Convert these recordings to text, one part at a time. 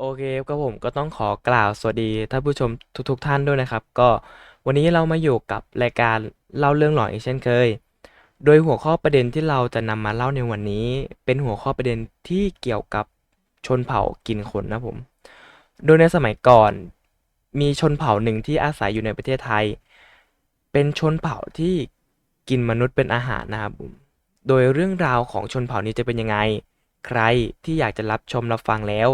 โอเคครับก็ผมก็ต้องขอกล่าวสวัสดีท่านผู้ชมทุกๆทท่านด้วยนะครับ ก็วันนี้เรามาอยู่กับรายการเล่าเรื่องหลอนอีกเช่นเคย โดยหัวข้อประเด็นที่เราจะนำมาเล่าในวันนี้ เป็นหัวข้อประเด็นที่เกี่ยวกับชนเผ่ากินคนนะผม โดยในสมัยก่อน มีชนเผ่าหนึ่งที่อาศัยอยู่ในประเทศไทย เป็นชนเผ่าที่กินมนุษย์เป็นอาหารนะครับผมโดยเรื่องราวของชนเผ่านี้จะเป็นยังไง ใครที่อยากจะรับชมรับฟังแล้ว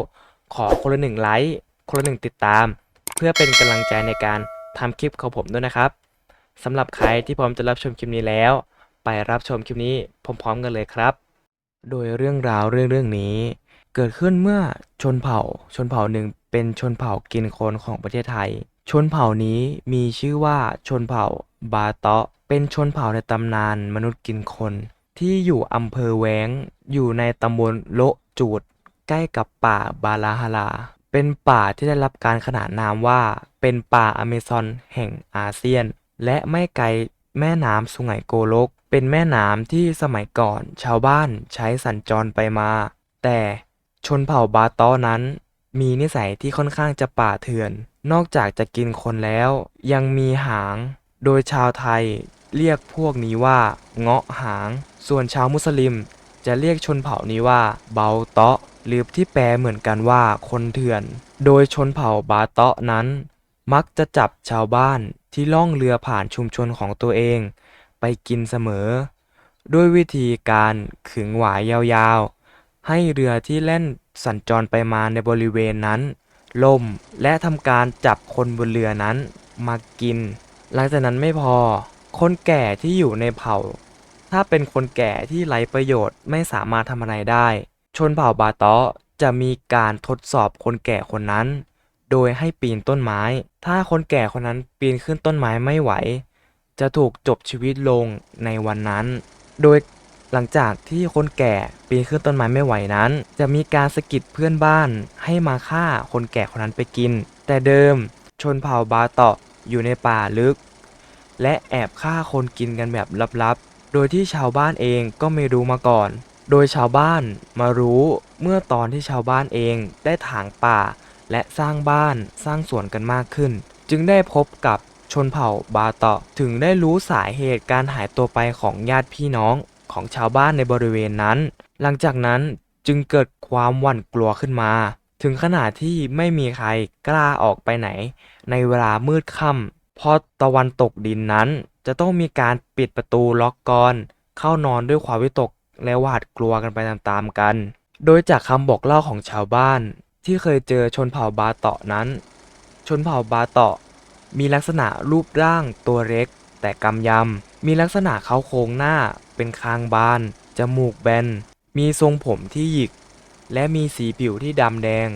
ขอคนละหนึ่งไลค์คนละหนึ่งติดตาม เพื่อเป็นกำลังใจในการทำคลิปของผมด้วยนะครับสำหรับใครที่พร้อมจะรับชมคลิปนี้แล้ว ไปรับชมคลิปนี้พร้อมๆกันเลยครับ โดยเรื่องราวเรื่องเรื่องนี้ เกิดขึ้นเมื่อชนเผ่า ชนเผ่าหนึ่งเป็นชนเผ่ากินคนของประเทศไทย ชนเผ่านี้มีชื่อว่าชนเผ่าบาเตาะ เป็นชนเผ่าในตำนานมนุษย์กินคน ที่อยู่อำเภอแว้ง อยู่ในตำบลโละจูด ใกล้กับป่าบาลาฮาราเป็นป่าที่ได้รับการขนานนามว่า เป็นป่าอเมซอนแห่งอาเซียน และไม่ไกลแม่น้ำสุไหงโกลก เป็นแม่น้ำที่สมัยก่อนชาวบ้านใช้สัญจรไปมา แต่ชนเผ่าบาตอนั้น มีนิสัยที่ค่อนข้างจะป่าเถื่อน นอกจากจะกินคนแล้ว ยังมีหาง โดยชาวไทยเรียกพวกนี้ว่า เงาะหาง ส่วนชาวมุสลิมจะเรียกชนเผ่านี้ว่าเบาเตาะ หรือที่แปลเหมือนกันว่าคนเถื่อน โดยชนเผ่าบาเตาะนั้น มักจะจับชาวบ้านที่ล่องเรือผ่านชุมชนของตัวเอง ไปกินเสมอ ด้วยวิธีการขึงหวายยาวๆ ให้เรือที่แล่นสัญจรไปมาในบริเวณนั้น ล่มและทำการจับคนบนเรือนั้นมากิน หลังจากนั้นไม่พอ คนแก่ที่อยู่ในเผ่า ถ้าเป็นคนแก่ที่ไร้ประโยชน์ไม่สามารถทำอะไรได้ ชนเผ่าบาตาะจะมีการทดสอบคนแก่คนนั้น โดยให้ปีนต้นไม้ ถ้าคนแก่คนนั้นปีนขึ้นต้นไม้ไม่ไหว จะถูกจบชีวิตลงในวันนั้น โดยหลังจากที่คนแก่ปีนขึ้นต้นไม้ไม่ไหวนั้น จะมีการสะกิดเพื่อนบ้านให้มาฆ่าคนแก่คนนั้นไปกิน แต่เดิมชนเผ่าบาตาะอยู่ในป่าลึก และแอบฆ่าคนกินกันแบบลับๆ โดยที่ชาวบ้านเองก็ไม่รู้มาก่อน โดยชาวบ้านมารู้เมื่อตอนที่ชาวบ้านเองได้ถางป่า และสร้างบ้านสร้างสวนกันมากขึ้น จึงได้พบกับชนเผ่าบาเตะถึงได้รู้สาเหตุการหายตัวไปของญาติพี่น้องของชาวบ้านในบริเวณนั้น หลังจากนั้นจึงเกิดความหวั่นกลัวขึ้นมา ถึงขนาดที่ไม่มีใครกล้าออกไปไหน ในเวลามืดค่ำเพอตะวันตกดินนั้น จะต้องมีการปิดประตูล็อกกอนเข้านอนด้วยความวิตก และหวาดกลัวกันไปตามๆกัน โดยจากคำบอกเล่าของชาวบ้านที่เคยเจอชนเผ่าบาเตาะนั้น ชนเผ่าบาเตาะ มีลักษณะรูปร่างตัวเล็ก แต่กำยำ มีลักษณะเขาโครงหน้า เป็นคางบาน จมูกแบน มีทรงผมที่หยิก และมีสีผิวที่ดำแดง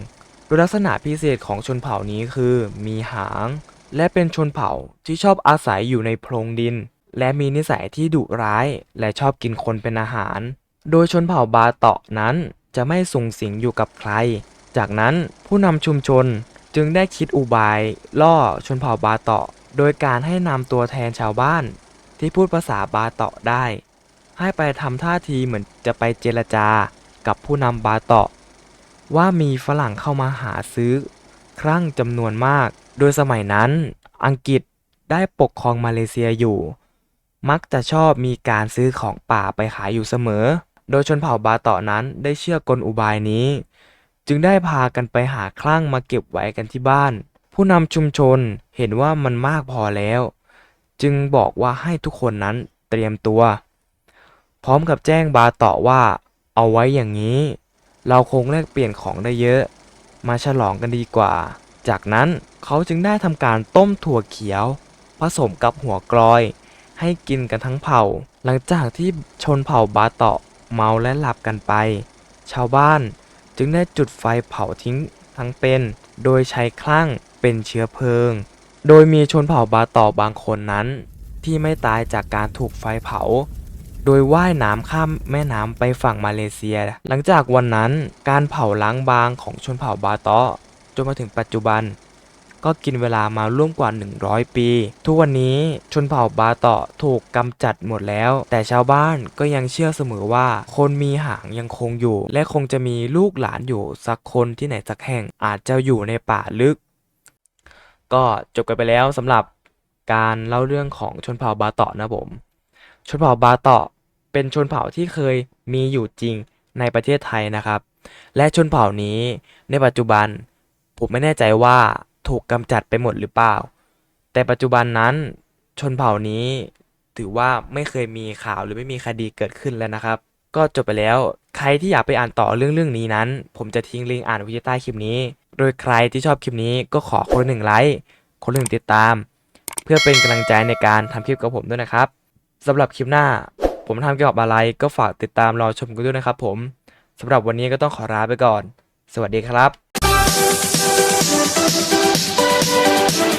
โดยลักษณะพิเศษของชนเผ่านี้คือมีหาง และเป็นชนเผ่าที่ชอบอาศัยอยู่ในโพรงดิน และมีนิสัยที่ดุร้ายและชอบกินคนเป็นอาหาร โดยชนเผ่าบาเตาะนั้นจะไม่สุงสิงอยู่กับใคร จากนั้นผู้นำชุมชนจึงได้คิดอุบายล่อชนเผ่าบาเตาะ โดยการให้นำตัวแทนชาวบ้าน ที่พูดภาษาบาเตาะได้ ให้ไปทำท่าทีเหมือนจะไปเจรจากับผู้นำบาเตาะ ว่ามีฝรั่งเข้ามาหาซื้อ ครั่งจำนวนมาก โดยสมัยนั้น อังกฤษได้ปกครองมาเลเซียอยู่ มักจะชอบมีการซื้อของป่าไปขายอยู่เสมอ โดยชนเผ่าบาตาะนั้นได้เชื่อกลอุบายนี้ จึงได้พากันไปหาคลั่งมาเก็บไว้กันที่บ้าน ผู้นำชุมชนเห็นว่ามันมากพอแล้ว จึงบอกว่าให้ทุกคนนั้นเตรียมตัว พร้อมกับแจ้งบาตาะว่า เอาไว้อย่างนี้ เราคงแลกเปลี่ยนของได้เยอะ มาฉลองกันดีกว่า จากนั้นเขาจึงได้ทำการต้มถั่วเขียว ผสมกับหัวกลอย ให้กินกันทั้งเผ่า หลังจากที่ชนเผ่าบาเตาะเมาและหลับกันไป ชาวบ้านจึงได้จุดไฟเผาทิ้งทั้งเป็น โดยใช้คลั่งเป็นเชื้อเพลิง โดยมีชนเผ่าบาเตาะบางคนนั้น ที่ไม่ตายจากการถูกไฟเผา โดยว่ายน้ำข้ามแม่น้ำไปฝั่งมาเลเซีย หลังจากวันนั้นการเผาล้างบางของชนเผ่าบาเตาะจนมาถึงปัจจุบัน ก็กินเวลามาร่วมกว่า 100 ปี ทุกวันนี้ชนเผ่าบาเตาะถูกกำจัดหมดแล้ว แต่ชาวบ้านก็ยังเชื่อเสมอว่า คนมีหางยังคงอยู่ และคงจะมีลูกหลานอยู่สักคนที่ไหนสักแห่งอาจจะอยู่ในป่าลึก ก็จบกันไปแล้วสำหรับการเล่าเรื่องของชนเผ่าบาเตาะนะผมชนเผ่าบาเตาะเป็นชนเผ่าที่เคยมีอยู่จริงในประเทศไทยนะครับ และชนเผ่านี้ในปัจจุบันผมไม่แน่ใจว่า ถูกกำจัดไปหมดหรือเปล่า แต่ปัจจุบันนั้นชนเผ่านี้ถือว่าไม่เคยมีข่าวหรือไม่มีคดีเกิดขึ้นแล้วนะครับ ก็จบไปแล้ว ใครที่อยากไปอ่านต่อเรื่องเรื่องนี้นั้น ผมจะทิ้งลิงก์อ่านไว้ใต้คลิปนี้ โดยใครที่ชอบคลิปนี้ก็ขอคนหนึ่งไลค์ คนหนึ่งติดตาม เพื่อเป็นกำลังใจในการทำคลิปกับผมด้วยนะครับสำหรับคลิปหน้า ผมทำเกี่ยวกับอะไรก็ฝากติดตามรอชมกันด้วยนะครับ ผมสำหรับวันนี้ก็ต้องขอลาไปก่อน สวัสดีครับ Thank you.